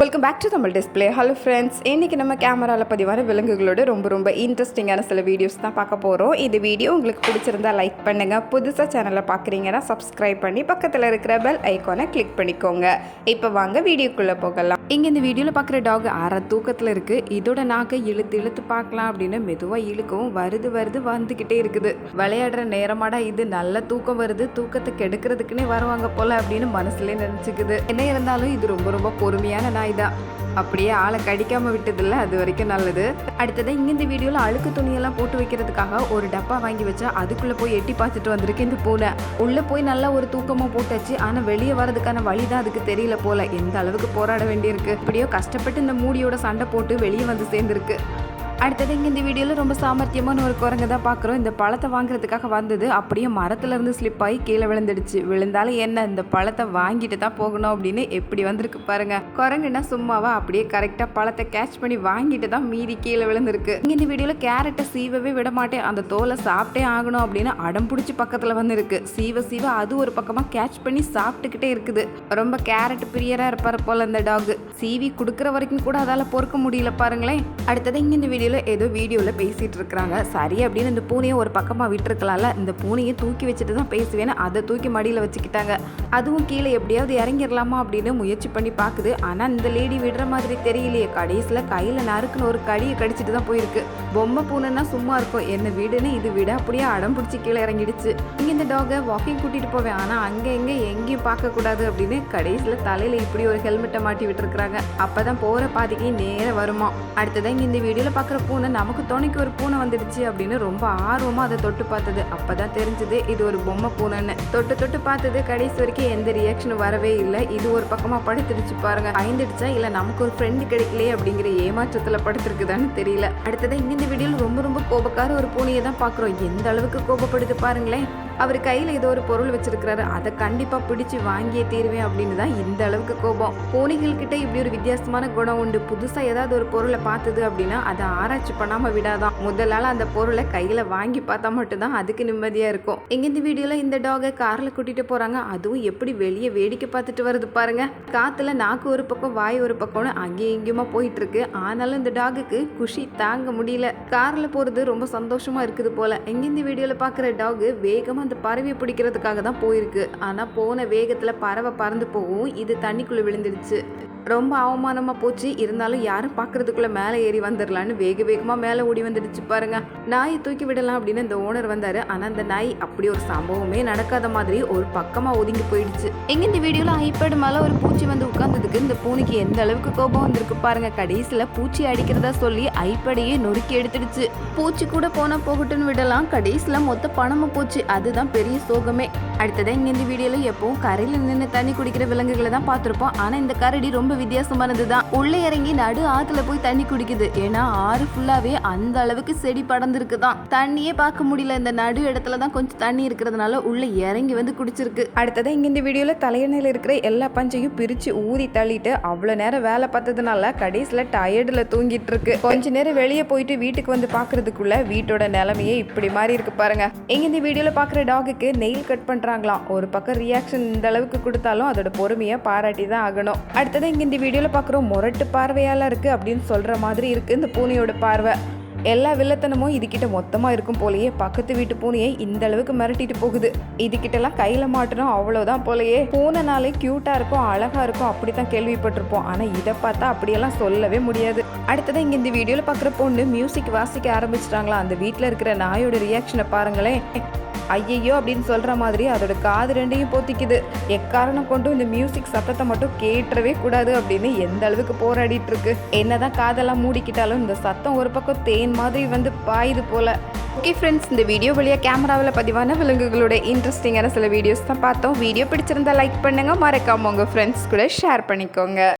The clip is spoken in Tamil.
Welcome back to Tamil display hello friends இன்றைக்கி நம்ம கேமராவில் பதிவான விலங்குகளோட ரொம்ப ரொம்ப இன்ட்ரெஸ்டிங்கான சில வீடியோஸ் தான் பார்க்க போகிறோம் இந்த வீடியோ உங்களுக்கு பிடிச்சிருந்தா லைக் பண்ணுங்கள் புதுசாக சேனலை பார்க்குறீங்கன்னா சப்ஸ்கிரைப் பண்ணி பக்கத்தில் இருக்கிற பெல் ஐக்கானை கிளிக் பண்ணிக்கோங்க. இப்போ வாங்க வீடியோக்குள்ளே போகலாம். இங்கே இந்த வீடியோவில் பார்க்குற டாக் அரை தூக்கத்தில் இருக்குது இதோட நாக்கை இழுத்து இழுத்து பார்க்கலாம் அப்படின்னு மெதுவாக இழுக்கவும் வருது வருது வந்துக்கிட்டே இருக்குது. விளையாடுற நேரமாடா இது. நல்ல தூக்கம் வருது. தூக்கத்தை கெடுக்கிறதுக்குன்னே வருவாங்க போல் அப்படின்னு மனசுலேயே நினச்சிக்குது. என்ன இருந்தாலும் இது ரொம்ப ரொம்ப பொறுமையான நாய். தான் அப்படியே ஆளை கடிக்காமல் விட்டதில்ல அது வரைக்கும் நல்லது. அடுத்தது இங்கே இந்த வீடியோவில் அழுக்கு துணியெல்லாம் போட்டு வைக்கிறதுக்காக ஒரு டப்பா வாங்கி வச்சா அதுக்குள்ளே போய் எட்டி பார்த்துட்டு வந்திருக்கு இந்த பூனை உள்ளே போய் நல்லா ஒரு தூக்கமாக போட்டாச்சு. ஆனால் வெளியே வரதுக்கான வழி தான் அதுக்கு தெரியல போல. எந்த அளவுக்கு போராட வேண்டியிருக்கு. இப்படியோ கஷ்டப்பட்டு இந்த மூடியோட சண்டை போட்டு வெளியே வந்து சேர்ந்துருக்கு. அடுத்தது இங்கே இந்த வீடியோவில் ரொம்ப சாமர்த்தியமான ஒரு குரங்கு தான் பார்க்குறோம் இந்த பழத்தை வாங்குறதுக்காக வந்தது. அப்படியே மரத்துலேருந்து ஸ்லிப் ஆகி கீழே விழுந்துடுச்சு. விழுந்தாலும் என்ன? இந்த பழத்தை வாங்கிட்டு தான் போகணும் அப்படின்னு எப்படி வந்திருக்கு பாருங்க. குரங்குன்னா சும்மாவா? அப்படியே கரெக்டாக பழத்தை கேட்ச் பண்ணி வாங்கிட்டு தான் மீதி கீழே விழுந்திருக்கு. இங்கே இந்த வீடியோவில் கேரட்டை சீவவே விட மாட்டேன். அந்த தோலை சாப்பிட்டே ஆகணும் அப்படின்னு அடம் பிடிச்சி பக்கத்தில் வந்துருக்கு. சீவ சீவ அது ஒரு பக்கமாக கேட்ச் பண்ணி சாப்பிட்டுக்கிட்டே இருக்குது. ரொம்ப கேரட் பிரியராக இருப்பார் போல் அந்த டாக் சீவி கொடுக்குற வரைக்கும் கூட அதால் பொறுக்க முடியல பாருங்களேன். அடுத்தது இங்கே இந்த வீடியோ வீடியோவில் ஏதோ வீடியோவில் பேசிகிட்டு இருக்கிறாங்க. சரி அப்படின்னு இந்த பூனையை ஒரு பக்கமாக விட்டுருக்கலாம்ல. இந்த பூனையை தூக்கி வச்சுட்டு தான் பேசுவேன்னு அதை தூக்கி மடியில் வச்சுக்கிட்டாங்க. அதுவும் கீழே எப்படியாவது இறங்கிடலாமா அப்படின்னு முயற்சி பண்ணி பார்க்குது. ஆனால் இந்த லேடி விடுற மாதிரி தெரியலையே. கடைசியில் கையில் நறுக்குன்னு ஒரு கடியை கடிச்சிட்டு தான் போயிருக்கு. பொம்மை பூனைன்னா சும்மா இருக்கும். என்ன வீடுன்னு இது விட? அப்படியே அடம் பிடிச்சி கீழே இறங்கிடுச்சு. இங்கே இந்த டாகை வாக்கிங் கூட்டிகிட்டு போவேன். ஆனால் அங்கே எங்கே எங்கேயும் பார்க்கக்கூடாது அப்படின்னு கடைசியில் தலையில் இப்படி ஒரு ஹெல்மெட்டை மாட்டி விட்டுருக்குறாங்க. அப்போ தான் போகிற பாதிக்கு நேரம் வருமா. அடுத்ததான் இங்கே இந்த வீடியோவில் பார்க்குற பூனை நமக்கு துணைக்கு ஒரு பூனை வந்துடுச்சு அப்படின்னு ரொம்ப ஆர்வமாக அதை தொட்டு பார்த்தது. அப்போ தான் தெரிஞ்சது இது ஒரு பொம்மை பூனைன்னு. தொட்டு தொட்டு பார்த்தது கடைசி வரைக்கும் எந்த ரியாக்ஷனும் வரவே இல்லை. இது ஒரு பக்கமாக படுத்துடுச்சு பாருங்க. பயந்துடுச்சா? இல்லை நமக்கு ஒரு ஃப்ரெண்டு கிடைக்கலையே அப்படிங்கிற ஏமாற்றத்தில் படுத்துருக்குதான்னு தெரியல. அடுத்ததான் இந்த வீடியோவில் ரொம்ப ரொம்ப கோபக்கார ஒரு பூனையை தான் பார்க்குறோம். எந்த அளவுக்கு கோபப்படுது பாருங்களேன். அவர் கையில் ஏதோ ஒரு பொருள் வச்சிருக்கிறாரு. அதை கண்டிப்பாக பிடிச்சி வாங்கியே தீருவேன் அப்படின்னு தான் இந்த அளவுக்கு கோபம். பூனைகள்கிட்ட இப்படி ஒரு வித்தியாசமான குணம் உண்டு. புதுசாக ஏதாவது ஒரு பொருளை பார்த்தது அப்படின்னா அதை ஆராய்ச்சி பண்ணாமல் விடாதான். முதலால் அந்த பொருளை கையில் வாங்கி பார்த்தா மட்டும்தான் அதுக்கு நிம்மதியாக இருக்கும். இங்க இந்த வீடியோவில் இந்த டாகை காரில் கூட்டிகிட்டு போகிறாங்க அதுவும் எப்படி வெளியே வேடிக்கை பார்த்துட்டு வருது பாருங்க. காற்றுல நாக்கு ஒரு பக்கம் வாய் ஒரு பக்கம்னு அங்கேயும் இங்கேயுமா போயிட்டு இருக்கு ஆனாலும் இந்த டாகுக்கு குஷி தாங்க முடியல. காரில் போகிறது ரொம்ப சந்தோஷமாக இருக்குது போல. எங்க இந்த வீடியோவில் பார்க்குற டாகு வேகமாக அந்த பறவையை பிடிக்கிறதுக்காக தான் போயிருக்கு. ஆனால் போன வேகத்தில் பறவை பறந்து போகவும் இது தண்ணிக்குள்ளே விழுந்துடுச்சு. ரொம்ப அவமானமாக போச்சு. இருந்தாலும் யாரும் பார்க்கறதுக்குள்ள மேலே ஏறி வந்துடலான்னு வேக வேகமாக மேலே ஓடி வந்துடுச்சு பாருங்க. நாயை தூக்கி விடலாம் அப்படின்னு இந்த ஓனர் வந்தார். ஆனால் அந்த நாய் அப்படி ஒரு சம்பவமே நடக்காத மாதிரி ஒரு பக்கமாக ஒதுங்கி போயிடுச்சு. எங்க இந்த வீடியோவில் ஐபேடு மேலே ஒரு பூச்சி வந்து உட்காந்ததுக்கு இந்த பூனைக்கு எந்த அளவுக்கு கோபம் வந்திருக்கு பாருங்க. கடைசியில் பூச்சி அடிக்கிறதா சொல்லி ஐபேடையே நொறுக்கி எடுத்துடுச்சு. பூச்சி கூட போனால் போகட்டுன்னு விடலாம். கடைசியில் மொத்த பணமும் போச்சு. அதுதான் பெரிய சோகமே. அடுத்ததான் இங்கே இந்த வீடியோவில் எப்பவும் கரையில் நின்று தண்ணி குடிக்கிற விலங்குகளை தான் பார்த்துருப்போம். ஆனால் இந்த கரடி ரொம்ப ரொம்ப வித்தியாசமானது தான். உள்ளே இறங்கி நடு ஆற்றுல போய் தண்ணி குடிக்குது. ஏன்னா ஆறு ஃபுல்லாகவே அந்த அளவுக்கு செடி படர்ந்துருக்கு தான். தண்ணியே பார்க்க முடியல. இந்த நடு இடத்துல தான் கொஞ்சம் தண்ணி இருக்கிறதுனால உள்ளே இறங்கி வந்து குடிச்சிருக்கு. அடுத்ததான் இங்கே இந்த வீடியோவில் தலையணையில் இருக்கிற எல்லா பஞ்சையும் பிரித்து ஊதி தள்ளிட்டு அவ்வளோ நேரம் வேலை பார்த்ததுனால கடைசியில் டயர்டில் தூங்கிட்டு இருக்கு கொஞ்ச நேரம் வெளியே போயிட்டு வீட்டுக்கு வந்து பார்க்கறதுக்குள்ள வீட்டோட நிலைமையே இப்படி மாதிரி இருக்கு பாருங்க. இங்க இந்த வீடியோவில் பார்க்குற டாகுக்கு நெயில் கட் பண்ணுறாங்களாம் ஒரு பக்கம் ரியாக்ஷன் இந்த அளவுக்கு கொடுத்தாலும் அதோட பொறுமையை பாராட்டி தான் ஆகணும். அடுத்தது இந்த வீடியோவில் பார்க்குறோம் முரட்டு பார்வையால இருக்குது அப்படின்னு சொல்கிற மாதிரி இருக்குது இந்த பூனையோட பார்வை. எல்லா வில்லத்தனமும் இதுகிட்ட மொத்தமாக இருக்கும் போலயே பக்கத்து வீட்டு பூனையை இந்த அளவுக்கு மிரட்டிட்டு போகுது. இதுகிட்டலாம் கையில் மாட்டணும் அவ்வளோதான் போலயே. பூனைனாலே க்யூட்டாக இருக்கும் அழகாக இருக்கும் அப்படி தான் கேள்விப்பட்டிருப்போம். ஆனால் இதை பார்த்தா அப்படியெல்லாம் சொல்லவே முடியாது. அடுத்தது இங்கே இந்த வீடியோவில் பார்க்குற பொண்ணு மியூசிக் வாசிக்க ஆரம்பிச்சிட்டாங்களா? அந்த வீட்டில் இருக்கிற நாயோட ரியாக்ஷனை பாருங்களேன். ஐயையோ அப்படின்னு சொல்கிற மாதிரி அதோட காது ரெண்டையும் போத்திக்குது. எக்காரணம் கொண்டும் இந்த மியூசிக் சத்தத்தை மட்டும் கேட்டவே கூடாது அப்படின்னு எந்த அளவுக்கு போராடிட்டு இருக்கு. என்னதான் காதெல்லாம் மூடிக்கிட்டாலும் இந்த சத்தம் ஒரு பக்கம் தேன் மாதிரி வந்து பாயுது போல. ஓகே ஃப்ரெண்ட்ஸ் இந்த வீடியோ வழியாக கேமராவில் பதிவான விலங்குகளோட இன்ட்ரெஸ்டிங்கான சில வீடியோஸ் தான் பார்த்தோம். வீடியோ பிடிச்சிருந்தா லைக் பண்ணுங்க. மறக்காம உங்கள் ஃப்ரெண்ட்ஸ் கூட ஷேர் பண்ணிக்கோங்க.